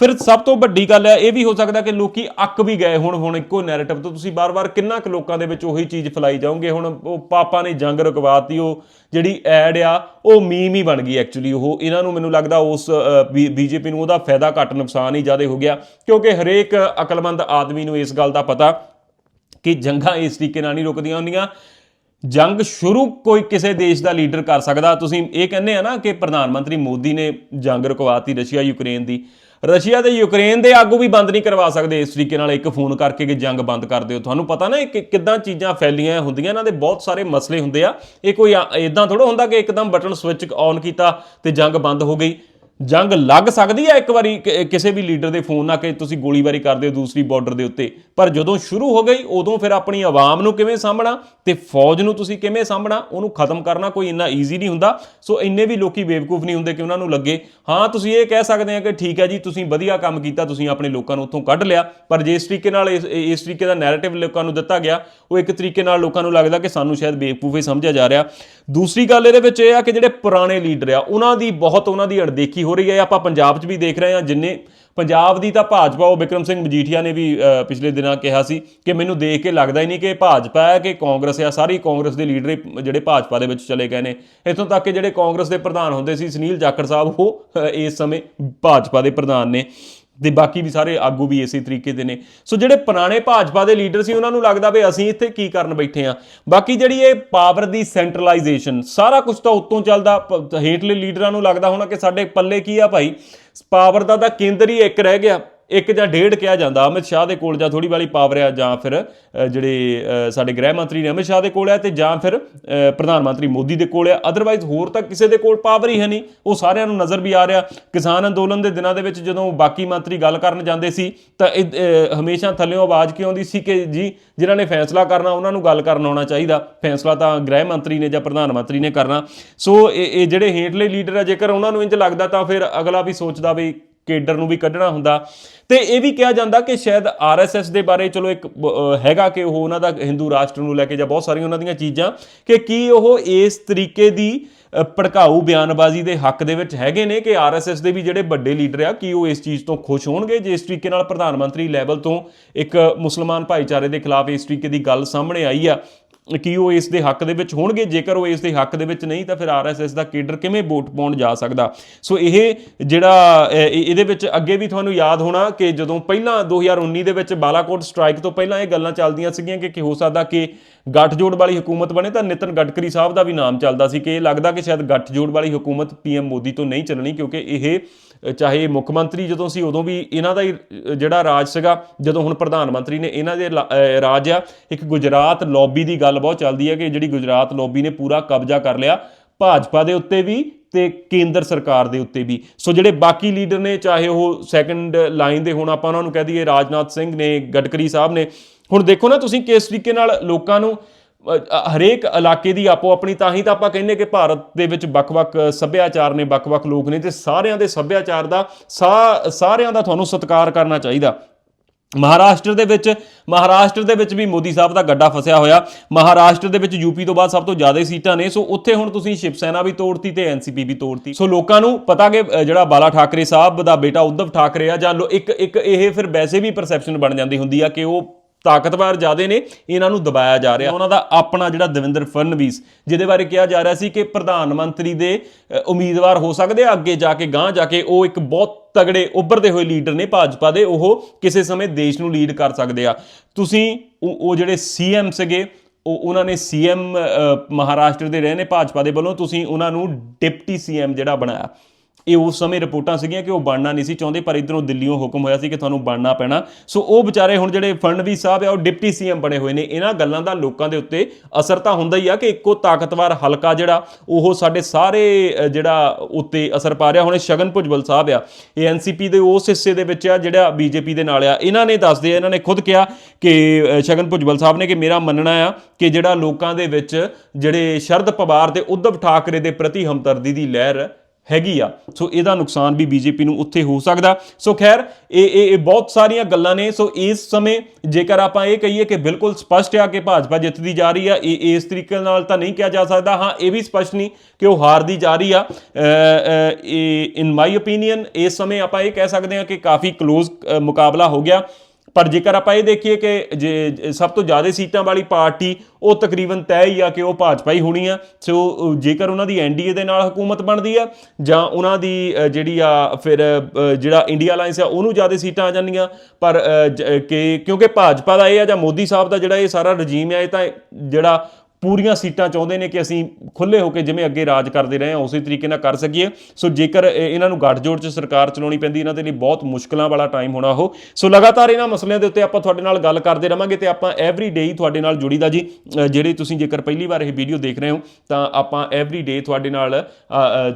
ਫਿਰ ਸਭ ਤੋਂ ਵੱਡੀ ਗੱਲ ਹੈ, ਇਹ ਵੀ ਹੋ ਸਕਦਾ ਕਿ ਲੋਕੀ ਅੱਕ ਵੀ ਗਏ ਹੁਣ ਹੁਣ ਇੱਕੋ ਨੈਰੇਟਿਵ ਤੋਂ। ਤੁਸੀਂ ਬਾਰ-ਬਾਰ ਕਿੰਨਾ ਕੁ ਲੋਕਾਂ ਦੇ ਵਿੱਚ ਉਹੀ ਚੀਜ਼ ਫੈਲਾਈ ਜਾਓਗੇ? ਹੁਣ ਉਹ ਪਾਪਾ ਨੇ ਜੰਗ ਰੁਕਵਾਤੀ, ਉਹ ਜਿਹੜੀ ਐਡ ਆ, ਉਹ ਮੀਮ ਹੀ ਬਣ ਗਈ ਐਕਚੁਅਲੀ ਉਹ। ਇਹਨਾਂ ਨੂੰ ਮੈਨੂੰ ਲੱਗਦਾ ਉਸ ਬੀਜੇਪੀ ਨੂੰ ਉਹਦਾ ਫਾਇਦਾ ਘੱਟ ਨੁਕਸਾਨ ਹੀ ਜ਼ਿਆਦਾ ਹੋ ਗਿਆ। ਕਿਉਂਕਿ ਹਰੇਕ ਅਕਲਮੰਦ ਆਦਮੀ ਨੂੰ ਇਸ ਗੱਲ ਦਾ ਪਤਾ ਕਿ ਜੰਗਾਂ ਇਸ ਤਰੀਕੇ ਨਾਲ ਨਹੀਂ ਰੁਕਦੀਆਂ ਹੁੰਦੀਆਂ। ਜੰਗ ਸ਼ੁਰੂ ਕੋਈ ਕਿਸੇ ਦੇਸ਼ ਦਾ ਲੀਡਰ ਕਰ ਸਕਦਾ। ਤੁਸੀਂ ਇਹ ਕਹਿੰਦੇ ਆ ਨਾ ਕਿ ਪ੍ਰਧਾਨ ਮੰਤਰੀ ਮੋਦੀ ਨੇ ਜੰਗ ਰੁਕਵਾਤੀ ਰਸ਼ੀਆ ਯੂਕਰੇਨ ਦੀ। ਰਸ਼ੀਆ ਤੇ ਯੂਕਰੇਨ ਦੇ ਆਗੂ ਵੀ ਬੰਦ ਨਹੀਂ ਕਰਵਾ ਸਕਦੇ। ਇਸ ਤਰੀਕੇ ਨਾਲ ਇੱਕ ਫੋਨ ਕਰਕੇ ਕਿ ਜੰਗ ਬੰਦ ਕਰ ਦਿਓ। ਤੁਹਾਨੂੰ ਪਤਾ ਨਾ ਇਹ ਕਿ ਕਿੱਦਾਂ ਚੀਜ਼ਾਂ ਫੈਲੀਆਂ ਹੁੰਦੀਆਂ, ਇਹਨਾਂ ਦੇ ਬਹੁਤ ਸਾਰੇ ਮਸਲੇ ਹੁੰਦੇ ਆ। ਇਹ ਕੋਈ ਇਦਾਂ ਥੋੜਾ ਹੁੰਦਾ ਕਿ ਇੱਕਦਮ ਬਟਨ ਸਵਿਚ ਔਨ ਕੀਤਾ ਤੇ ਜੰਗ ਬੰਦ ਹੋ ਗਈ। ਜੰਗ ਲੱਗ ਸਕਦੀ ਹੈ ਇੱਕ ਵਾਰੀ ਕਿਸੇ ਵੀ ਲੀਡਰ ਦੇ ਫੋਨ ਨਾਲ ਕਿ ਤੁਸੀਂ ਗੋਲੀਬਾਰੀ ਕਰਦੇ ਹੋ ਦੂਸਰੀ ਬਾਰਡਰ ਦੇ ਉੱਤੇ। ਪਰ ਜਦੋਂ ਸ਼ੁਰੂ ਹੋ ਗਈ, ਉਦੋਂ ਫਿਰ ਆਪਣੀ ਆਵਾਮ ਨੂੰ ਕਿਵੇਂ ਸਾਂਭਣਾ ਤੇ ਫੌਜ ਨੂੰ ਤੁਸੀਂ ਕਿਵੇਂ ਸਾਂਭਣਾ, ਉਹਨੂੰ ਖਤਮ ਕਰਨਾ ਕੋਈ ਇੰਨਾ ਈਜ਼ੀ ਨਹੀਂ ਹੁੰਦਾ। ਸੋ ਇੰਨੇ ਵੀ ਲੋਕੀ ਬੇਵਕੂਫ ਨਹੀਂ ਹੁੰਦੇ ਕਿ ਉਹਨਾਂ ਨੂੰ ਲੱਗੇ। ਹਾਂ, ਤੁਸੀਂ ਇਹ ਕਹਿ ਸਕਦੇ ਆ ਕਿ ਠੀਕ ਹੈ ਜੀ, ਤੁਸੀਂ ਵਧੀਆ ਕੰਮ ਕੀਤਾ, ਤੁਸੀਂ ਆਪਣੇ ਲੋਕਾਂ ਨੂੰ ਉੱਥੋਂ ਕੱਢ ਲਿਆ। ਪਰ ਜੇ ਇਸ ਤਰੀਕੇ ਨਾਲ ਇਸ ਇਸ ਤਰੀਕੇ ਦਾ ਨੈਰੇਟਿਵ ਲੋਕਾਂ ਨੂੰ ਦਿੱਤਾ ਗਿਆ, ਉਹ ਇੱਕ ਤਰੀਕੇ ਨਾਲ ਲੋਕਾਂ ਨੂੰ ਲੱਗਦਾ ਕਿ ਸਾਨੂੰ ਸ਼ਾਇਦ ਬੇਵਕੂਫ ਹੀ ਸਮਝਿਆ ਜਾ ਰਿਹਾ। ਦੂਸਰੀ ਗੱਲ ਇਹਦੇ ਵਿੱਚ ਇਹ ਆ ਕਿ ਜਿਹੜੇ ਪੁਰਾਣੇ ਲੀਡਰ ਆ, ਉਹਨਾਂ ਦੀ ਬਹੁਤ ਉਹਨਾਂ ਦੀ ਅਣਦੇਖੀ ਹੋ ਰਹੀ ਹੈ ਆਪਾਂ ਪੰਜਾਬ 'ਚ ਵੀ ਦੇਖ ਰਹੇ ਹਾਂ, ਜਿੰਨੇ ਪੰਜਾਬ ਦੀ ਤਾਂ ਭਾਜਪਾ, ਉਹ ਬਿਕਰਮ ਸਿੰਘ ਮਜੀਠੀਆ ਨੇ ਵੀ ਪਿਛਲੇ ਦਿਨਾਂ ਕਿਹਾ ਸੀ ਕਿ ਮੈਨੂੰ ਦੇਖ ਕੇ ਲੱਗਦਾ ਹੀ ਨਹੀਂ ਕਿ ਭਾਜਪਾ ਹੈ ਕਿ ਕਾਂਗਰਸ ਹੈ, ਸਾਰੀ ਕਾਂਗਰਸ ਦੇ ਲੀਡਰ ਜਿਹੜੇ ਭਾਜਪਾ ਦੇ ਵਿੱਚ ਚਲੇ ਗਏ ਨੇ। ਇੱਥੋਂ ਤੱਕ ਕਿ ਜਿਹੜੇ ਕਾਂਗਰਸ ਦੇ ਪ੍ਰਧਾਨ ਹੁੰਦੇ ਸੀ, ਸੁਨੀਲ ਜਾਖੜ ਸਾਹਿਬ, ਉਹ ਇਸ ਸਮੇਂ ਭਾਜਪਾ ਦੇ ਪ੍ਰਧਾਨ ਨੇ। ਤੇ ਬਾਕੀ ਵੀ ਸਾਰੇ ਆਗੂ ਵੀ ਇਸੇ ਤਰੀਕੇ ਦੇ ਨੇ। ਸੋ ਜਿਹੜੇ ਪੁਰਾਣੇ ਭਾਜਪਾ ਦੇ ਲੀਡਰ ਸੀ, ਉਹਨਾਂ ਨੂੰ ਲੱਗਦਾ ਵੀ ਅਸੀਂ ਇੱਥੇ ਕੀ ਕਰਨ ਬੈਠੇ ਆ ਬਾਕੀ ਜਿਹੜੀ ਇਹ ਪਾਵਰ ਦੀ ਸੈਂਟਰਲਾਈਜੇਸ਼ਨ ਸਾਰਾ ਕੁਝ ਤਾਂ ਉੱਤੋਂ ਚੱਲਦਾ ਹੇਠਲੇ ਲੀਡਰਾਂ ਨੂੰ ਲੱਗਦਾ ਹੋਣਾ ਕਿ ਸਾਡੇ ਪੱਲੇ ਕੀ ਆ ਭਾਈ? ਪਾਵਰ ਦਾ ਤਾਂ ਕੇਂਦਰ ਹੀ ਇੱਕ ਰਹਿ ਗਿਆ। ਇੱਕ ਜਾਂ ਡੇਢ ਕਿਹਾ ਜਾਂਦਾ ਅਮਿਤ ਸ਼ਾਹ ਦੇ ਕੋਲ ਜਾਂ ਥੋੜੀ ਵਾਲੀ ਪਾਵਰ ਆ ਜਾਂ ਫਿਰ ਜਿਹੜੇ ਸਾਡੇ ਗ੍ਰਹਿ ਮੰਤਰੀ ਨੇ ਅਮਿਤ ਸ਼ਾਹ ਦੇ ਕੋਲ ਆ ਤੇ ਜਾਂ ਫਿਰ ਪ੍ਰਧਾਨ ਮੰਤਰੀ ਮੋਦੀ ਦੇ ਕੋਲ ਆ। ਅਦਰਵਾਈਜ਼ ਹੋਰ ਤਾਂ ਕਿਸੇ ਦੇ ਕੋਲ ਪਾਵਰ ਹੀ ਹੈ ਨਹੀਂ। ਉਹ ਸਾਰਿਆਂ ਨੂੰ ਨਜ਼ਰ ਵੀ ਆ ਰਿਹਾ। ਕਿਸਾਨ ਅੰਦੋਲਨ ਦੇ ਦਿਨਾਂ ਦੇ ਵਿੱਚ ਜਦੋਂ ਬਾਕੀ ਮੰਤਰੀ ਗੱਲ ਕਰਨ ਜਾਂਦੇ ਸੀ ਤਾਂ ਇਹ, ਹਮੇਸ਼ਾ ਥੱਲੇੋਂ ਆਵਾਜ਼ ਕੀ ਆਉਂਦੀ ਸੀ ਕਿ ਜੀ ਜਿਨ੍ਹਾਂ ਨੇ ਫੈਸਲਾ ਕਰਨਾ ਉਹਨਾਂ ਨੂੰ ਗੱਲ ਕਰਨ ਆਉਣਾ ਚਾਹੀਦਾ। ਫੈਸਲਾ ਤਾਂ ਗ੍ਰਹਿ ਮੰਤਰੀ ਨੇ ਜਾਂ ਪ੍ਰਧਾਨ ਮੰਤਰੀ ਨੇ ਕਰਨਾ। ਸੋ ਇਹ ਇਹ ਜਿਹੜੇ ਹੇਠਲੇ ਲੀਡਰ ਆ ਜੇਕਰ ਉਹਨਾਂ ਨੂੰ ਇੰਜ ਲੱਗਦਾ ਤਾਂ ਫਿਰ ਅਗਲਾ ਵੀ ਸੋਚਦਾ ਵੀ ਕੇਡਰ ਨੂੰ ਵੀ ਕੱਢਣਾ ਹੁੰਦਾ। ਤੇ ਇਹ ਵੀ ਕਿਹਾ ਜਾਂਦਾ ਕਿ ਸ਼ਾਇਦ ਆਰਐਸਐਸ ਦੇ ਬਾਰੇ ਚਲੋ ਇੱਕ ਹੈਗਾ ਕਿ ਉਹ ਉਹਨਾਂ ਦਾ ਹਿੰਦੂ ਰਾਸ਼ਟਰ ਨੂੰ ਲੈ ਕੇ ਜਾਂ ਬਹੁਤ ਸਾਰੀਆਂ ਉਹਨਾਂ ਦੀਆਂ ਚੀਜ਼ਾਂ ਕਿ ਕੀ ਉਹ ਇਸ ਤਰੀਕੇ ਦੀ ਭੜਕਾਊ ਬਿਆਨਬਾਜ਼ੀ ਦੇ ਹੱਕ ਦੇ ਵਿੱਚ ਹੈਗੇ ਨੇ ਕਿ ਆਰਐਸਐਸ ਦੇ ਵੀ ਜਿਹੜੇ ਵੱਡੇ ਲੀਡਰ ਆ, ਕੀ ਉਹ ਇਸ ਚੀਜ਼ ਤੋਂ ਖੁਸ਼ ਹੋਣਗੇ? ਜੇ ਇਸ ਤਰੀਕੇ ਨਾਲ ਪ੍ਰਧਾਨ ਮੰਤਰੀ ਲੈਵਲ ਤੋਂ ਇੱਕ ਮੁਸਲਮਾਨ ਭਾਈਚਾਰੇ ਦੇ ਖਿਲਾਫ ਇਸ ਤਰੀਕੇ ਦੀ ਗੱਲ ਸਾਹਮਣੇ ਆਈ ਆ। ਕੀ ਉਹ ਇਸ ਦੇ ਹੱਕ ਦੇ ਵਿੱਚ ਹੋਣਗੇ। ਜੇਕਰ ਉਹ ਇਸ ਦੇ ਹੱਕ ਦੇ ਵਿੱਚ ਨਹੀਂ, ਤਾਂ ਫਿਰ ਆਰਐਸਐਸ ਦਾ ਕੇਡਰ ਕਿਵੇਂ ਵੋਟ ਪਾਉਣ ਜਾ ਸਕਦਾ? ਸੋ ਇਹ ਜਿਹੜਾ ਇਹਦੇ ਵਿੱਚ ਅੱਗੇ ਵੀ ਤੁਹਾਨੂੰ ਯਾਦ ਹੋਣਾ ਕਿ ਜਦੋਂ ਪਹਿਲਾਂ 2019 ਦੇ ਵਿੱਚ ਬਾਲਾਕੋਟ ਸਟ੍ਰਾਈਕ ਤੋਂ ਪਹਿਲਾਂ ਇਹ ਗੱਲਾਂ ਚੱਲਦੀਆਂ ਸੀਗੀਆਂ ਕਿ ਕੀ ਹੋ ਸਕਦਾ ਕਿ ਗੱਠਜੋੜ ਵਾਲੀ ਹਕੂਮਤ ਬਣੇ, ਤਾਂ ਨਿਤਨ ਗਡਕਰੀ ਸਾਹਿਬ ਦਾ ਵੀ ਨਾਮ ਚੱਲਦਾ ਸੀ ਕਿ ਇਹ ਲੱਗਦਾ ਕਿ ਸ਼ਾਇਦ ਗੱਠਜੋੜ ਵਾਲੀ ਹਕੂਮਤ ਪੀਐਮ ਮੋਦੀ ਤੋਂ ਨਹੀਂ ਚੱਲਣੀ, ਕਿਉਂਕਿ ਇਹ ਚਾਹੇ ਮੁੱਖ ਮੰਤਰੀ ਜਦੋਂ ਸੀ, ਉਦੋਂ ਵੀ ਇਹਨਾਂ ਦਾ ਹੀ ਜਿਹੜਾ ਰਾਜ ਸੀਗਾ, ਜਦੋਂ ਹੁਣ ਪ੍ਰਧਾਨ ਮੰਤਰੀ ਨੇ ਇਹਨਾਂ ਦੇ ਲਾ- ਰਾਜ ਆ, ਇੱਕ ਗੁਜਰਾਤ ਲੌਬੀ ਦੀ ਗੱਲ ਬਹੁਤ ਚੱਲਦੀ ਹੈ ਕਿ ਜਿਹੜੀ ਗੁਜਰਾਤ ਲੌਬੀ ਨੇ ਪੂਰਾ ਕਬਜ਼ਾ ਕਰ ਲਿਆ, ਭਾਜਪਾ ਦੇ ਉੱਤੇ ਵੀ ਤੇ ਕੇਂਦਰ ਸਰਕਾਰ ਦੇ ਉੱਤੇ ਵੀ। ਸੋ ਜਿਹੜੇ ਬਾਕੀ ਲੀਡਰ ਨੇ, ਚਾਹੇ ਉਹ ਸੈਕੰਡ ਲਾਈਨ ਦੇ ਹੁਣ, ਆਪਾਂ ਉਹਨਾਂ ਨੂੰ ਕਹਿ ਦਈਏ ਰਾਜਨਾਥ ਸਿੰਘ ਨੇ, ਗਡਕਰੀ ਸਾਹਿਬ ਨੇ। ਹੁਣ ਦੇਖੋ ਨਾ ਤੁਸੀਂ ਕਿਸ ਤਰੀਕੇ ਨਾਲ ਲੋਕਾਂ ਨੂੰ ਹਰੇਕ ਇਲਾਕੇ ਦੀ ਆਪੋ ਆਪਣੀ, ਤਾਂ ਹੀ ਤਾਂ ਆਪਾਂ ਕਹਿੰਦੇ ਕਿ ਭਾਰਤ ਦੇ ਵਿੱਚ ਵੱਖ-ਵੱਖ ਸੱਭਿਆਚਾਰ ਨੇ, ਵੱਖ-ਵੱਖ ਲੋਕ ਨੇ ਤੇ ਸਾਰਿਆਂ ਦੇ ਸੱਭਿਆਚਾਰ ਦਾ ਸਾ- ਸਾਰਿਆਂ ਦਾ ਤੁਹਾਨੂੰ ਸਤਿਕਾਰ ਕਰਨਾ ਚਾਹੀਦਾ। ਮਹਾਰਾਸ਼ਟਰ ਦੇ ਵਿੱਚ, ਮਹਾਰਾਸ਼ਟਰ ਦੇ ਵਿੱਚ ਵੀ ਮੋਦੀ ਸਾਹਿਬ ਦਾ ਗੱਡਾ ਫਸਿਆ ਹੋਇਆ। ਮਹਾਰਾਸ਼ਟਰ ਦੇ ਵਿੱਚ ਯੂਪੀ ਤੋਂ ਬਾਅਦ ਸਭ ਤੋਂ ਜ਼ਿਆਦਾ ਸੀਟਾਂ ਨੇ, ਸੋ ਉੱਥੇ ਹੁਣ ਤੁਸੀਂ ਸ਼ਿਵ ਸੈਨਾ ਵੀ ਤੋੜਤੀ ਤੇ ਐਨਸੀਪੀ ਵੀ ਤੋੜਤੀ। ਸੋ ਲੋਕਾਂ ਨੂੰ ਪਤਾ ਕਿ ਜਿਹੜਾ ਬਾਲਾ ਠਾਕਰੇ ਸਾਹਿਬ ਦਾ ਬੇਟਾ ਉद्धਵ ਠਾਕਰੇ ਆ, ਜਾਂ ਲੋ- ਇੱਕ ਇੱਕ ਇਹ ਫਿਰ ਵੈਸੇ ਵੀ ਪਰਸੈਪਸ਼ਨ ਬਣ ਜਾਂਦੀ ਹੁੰਦੀ ਆ ਕਿ ਉਹ ਤਾਕਤਵਰ ਜ਼ਿਆਦੇ ਨੇ, ਇਹਨਾਂ ਨੂੰ ਦਬਾਇਆ ਜਾ ਰਿਹਾ। ਉਹਨਾਂ ਦਾ ਆਪਣਾ ਜਿਹੜਾ ਦਵਿੰਦਰ ਫੜਨਵੀਸ, ਜਿਹਦੇ ਬਾਰੇ ਕਿਹਾ ਜਾ ਰਿਹਾ ਸੀ ਕਿ ਪ੍ਰਧਾਨ ਮੰਤਰੀ ਦੇ ਉਮੀਦਵਾਰ ਹੋ ਸਕਦੇ ਆ ਅੱਗੇ ਜਾ ਕੇ ਗਾਂਹ ਜਾ ਕੇ, ਉਹ ਇੱਕ ਬਹੁਤ ਤਗੜੇ, ਉੱਭਰਦੇ ਹੋਏ ਲੀਡਰ ਨੇ ਭਾਜਪਾ ਦੇ, ਉਹ ਕਿਸੇ ਸਮੇਂ ਦੇਸ਼ ਨੂੰ ਲੀਡ ਕਰ ਸਕਦੇ ਆ। ਤੁਸੀਂ ਉਹ ਉਹ ਜਿਹੜੇ ਸੀਐਮ ਸੀਗੇ, ਉਹ, ਉਹਨਾਂ ਨੇ ਸੀਐਮ ਮਹਾਰਾਸ਼ਟਰ ਦੇ ਰਹੇ ਨੇ ਭਾਜਪਾ ਦੇ ਵੱਲੋਂ, ਤੁਸੀਂ ਉਹਨਾਂ ਨੂੰ ਡਿਪਟੀ ਸੀਐਮ ਜਿਹੜਾ ਬਣਾਇਆ। ਇਹ ਉਸ ਸਮੇਂ ਰਿਪੋਰਟਾਂ ਸੀਗੀਆਂ ਕਿ ਉਹ ਬਣਨਾ ਨਹੀਂ ਸੀ ਚਾਹੁੰਦੇ, ਪਰ ਇਧਰੋਂ ਦਿੱਲੀੋਂ ਹੁਕਮ ਹੋਇਆ ਸੀ ਕਿ ਤੁਹਾਨੂੰ ਬਣਨਾ ਪੈਣਾ। ਸੋ ਉਹ ਵਿਚਾਰੇ ਹੁਣ ਜਿਹੜੇ ਫੜਨਵੀਸ ਸਾਹਿਬ ਆ, ਉਹ ਡਿਪਟੀ ਸੀਐਮ ਬਣੇ ਹੋਏ ਨੇ। ਇਹਨਾਂ ਗੱਲਾਂ ਦਾ ਲੋਕਾਂ ਦੇ ਉੱਤੇ ਅਸਰ ਤਾਂ ਹੁੰਦਾ ਹੀ ਆ ਕਿ ਇੱਕੋ ਤਾਕਤਵਰ ਹਲਕਾ ਜਿਹੜਾ, ਉਹ ਸਾਡੇ ਸਾਰੇ ਜਿਹੜਾ ਉੱਤੇ ਅਸਰ ਪਾ ਰਿਹਾ। ਹੁਣ ਸ਼ਗਨ ਭੁਜਬਲ ਸਾਹਿਬ ਆ, ਇਹ ਐਨਸੀਪੀ ਦੇ ਉਸ ਹਿੱਸੇ ਦੇ ਵਿੱਚ ਆ, ਜਿਹੜਾ ਬੀਜੇਪੀ ਦੇ ਨਾਲ ਆ। ਇਹਨਾਂ ਨੇ ਦੱਸਦੇ ਆ, ਇਹਨਾਂ ਨੇ ਖੁਦ ਕਿਹਾ ਕਿ ਸ਼ਗਨ ਭੁਜਬਲ ਸਾਹਿਬ ਨੇ ਕਿ ਮੇਰਾ ਮੰਨਣਾ ਆ ਕਿ ਜਿਹੜਾ ਲੋਕਾਂ ਦੇ ਵਿੱਚ ਜਿਹੜੇ ਸ਼ਰਦ ਪਵਾਰ ਤੇ ਉद्धਵ ਠਾਕਰੇ ਦੇ ਪ੍ਰਤੀ ਹਮਦਰਦੀ ਦੀ ਲਹਿਰ ਹੈਗੀ ਆ। ਸੋ ਇਹਦਾ ਨੁਕਸਾਨ ਵੀ ਬੀਜੇਪੀ ਨੂੰ ਉੱਥੇ ਹੋ ਸਕਦਾ। ਸੋ ਖੈਰ, ਇਹ ਇਹ ਬਹੁਤ ਸਾਰੀਆਂ ਗੱਲਾਂ ਨੇ। ਸੋ ਇਸ ਸਮੇਂ ਜੇਕਰ ਆਪਾਂ ਇਹ ਕਹੀਏ ਕਿ ਬਿਲਕੁਲ ਸਪਸ਼ਟ ਆ ਕਿ ਭਾਜਪਾ ਜਿੱਤਦੀ ਜਾ ਰਹੀ ਆ, ਇਹ ਇਸ ਤਰੀਕੇ ਨਾਲ ਤਾਂ ਨਹੀਂ ਕਿਹਾ ਜਾ ਸਕਦਾ। ਹਾਂ, ਇਹ ਵੀ ਸਪਸ਼ਟ ਨਹੀਂ ਕਿ ਉਹ ਹਾਰਦੀ ਜਾ ਰਹੀ ਆ। ਇਨ ਮਾਈ ਓਪੀਨੀਅਨ ਇਸ ਸਮੇਂ ਆਪਾਂ ਇਹ ਕਹਿ ਸਕਦੇ ਹਾਂ ਕਿ ਕਾਫੀ ਕਲੋਜ਼ ਮੁਕਾਬਲਾ ਹੋ ਗਿਆ। ਪਰ ਜੇਕਰ ਆਪਾਂ ਇਹ ਦੇਖੀਏ ਕਿ ਜੇ ਸਭ ਤੋਂ ਜ਼ਿਆਦਾ ਸੀਟਾਂ ਵਾਲੀ ਪਾਰਟੀ ਉਹ ਤਕਰੀਬਨ ਤੈਅ ਹੀ ਆ ਕਿ ਉਹ ਭਾਜਪਾ ਹੀ ਹੋਣੀ ਆ, ਸੋ ਜੇਕਰ ਉਹਨਾਂ ਦੀ ਐਨਡੀਏ ਦੇ ਨਾਲ ਹਕੂਮਤ ਬਣਦੀ ਆ, ਜਾਂ ਉਹਨਾਂ ਦੀ ਜਿਹੜੀ ਆ ਫਿਰ ਜਿਹੜਾ ਇੰਡੀਆ ਅਲਾਈਅੰਸ ਆ, ਉਹਨੂੰ ਜ਼ਿਆਦਾ ਸੀਟਾਂ ਆ ਜਾਂਦੀਆਂ, ਪਰ ਕਿ, ਕਿਉਂਕਿ ਭਾਜਪਾ ਦਾ ਇਹ ਆ ਜਾਂ ਮੋਦੀ ਸਾਹਿਬ ਦਾ ਜਿਹੜਾ ਇਹ ਸਾਰਾ ਰਜੀਮ ਆ, ਇਹ ਤਾਂ ਜਿਹੜਾ ਪੂਰੀਆਂ ਸੀਟਾਂ ਚਾਹੁੰਦੇ ਨੇ ਕਿ ਅਸੀਂ ਖੁੱਲੇ ਹੋ ਕੇ ਜਿਵੇਂ ਅੱਗੇ ਰਾਜ ਕਰਦੇ ਰਹੇ ਹਾਂ ਉਸੇ ਤਰੀਕੇ ਨਾਲ ਕਰ ਸਕੀਏ। ਸੋ ਜੇਕਰ ਇਹ- ਇਹਨਾਂ ਨੂੰ ਗੱਠਜੋੜ 'ਚ ਸਰਕਾਰ ਚਲਾਉਣੀ ਪੈਂਦੀ ਇਹਨਾਂ ਦੇ ਲਈ ਬਹੁਤ ਮੁਸ਼ਕਲਾਂ ਵਾਲਾ ਟਾਈਮ ਹੋਣਾ ਉਹ। ਸੋ ਲਗਾਤਾਰ ਇਹਨਾਂ ਮਸਲਿਆਂ ਦੇ ਉੱਤੇ ਆਪਾਂ ਤੁਹਾਡੇ ਨਾਲ ਗੱਲ ਕਰਦੇ ਰਵਾਂਗੇ ਤੇ ਆਪਾਂ ਐਵਰੀ ਡੇ ਹੀ ਤੁਹਾਡੇ ਨਾਲ ਜੁੜੀਦਾ ਜੀ। ਅ, ਜਿਹੜੇ ਤੁਸੀਂ ਜੇਕਰ ਪਹਿਲੀ ਵਾਰ ਇਹ ਵੀਡੀਓ ਦੇਖ ਰਹੇ ਹੋ ਤਾਂ ਆਪਾਂ ਐਵਰੀ ਡੇ ਤੁਹਾਡੇ ਨਾਲ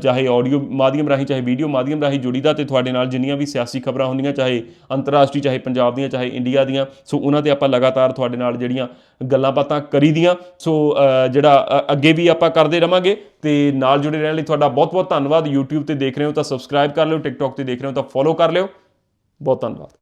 ਚਾਹੇ ਆਡੀਓ ਮਾਧਿਅਮ ਰਾਹੀਂ ਚਾਹੇ ਵੀਡੀਓ ਮਾਧਿਅਮ ਰਾਹੀਂ ਜੁੜੀਦਾ ਤੇ ਤੁਹਾਡੇ ਨਾਲ ਜਿੰਨੀਆਂ ਵੀ ਸਿਆਸੀ ਖਬਰਾਂ ਹੁੰਦੀਆਂ ਚਾਹੇ ਅੰਤਰਰਾਸ਼ਟਰੀ ਚਾਹੇ ਪੰਜਾਬ ਦੀਆਂ ਚਾਹੇ ਇੰਡੀਆ ਦੀਆਂ ਸੋ ਉਹਨਾਂ ਤੇ ਆਪਾਂ ਲਗਾਤਾਰ ਤੁਹਾਡੇ ਨਾਲ ਜਿਹੜੀਆਂ ਗੱਲਾਂ ਬਾਤਾਂ ਕਰੀਦੀਆਂ। ਸੋ ਅ, ਜਿਹੜਾ ਅੱਗੇ ਵੀ ਆਪਾਂ ਕਰਦੇ ਰਵਾਂਗੇ ਤੇ ਨਾਲ ਜੁੜੇ ਰਹਿਣ ਲਈ ਤੁਹਾਡਾ ਬਹੁਤ ਬਹੁਤ ਧੰਨਵਾਦ। YouTube ਤੇ ਦੇਖ ਰਹੇ ਹੋ ਤਾਂ ਸਬਸਕ੍ਰਾਈਬ ਕਰ ਲਿਓ TikTok ਤੇ ਦੇਖ ਰਹੇ ਹੋ ਤਾਂ ਫੋਲੋ ਕਰ ਲਿਓ। ਬਹੁਤ ਧੰਨਵਾਦ।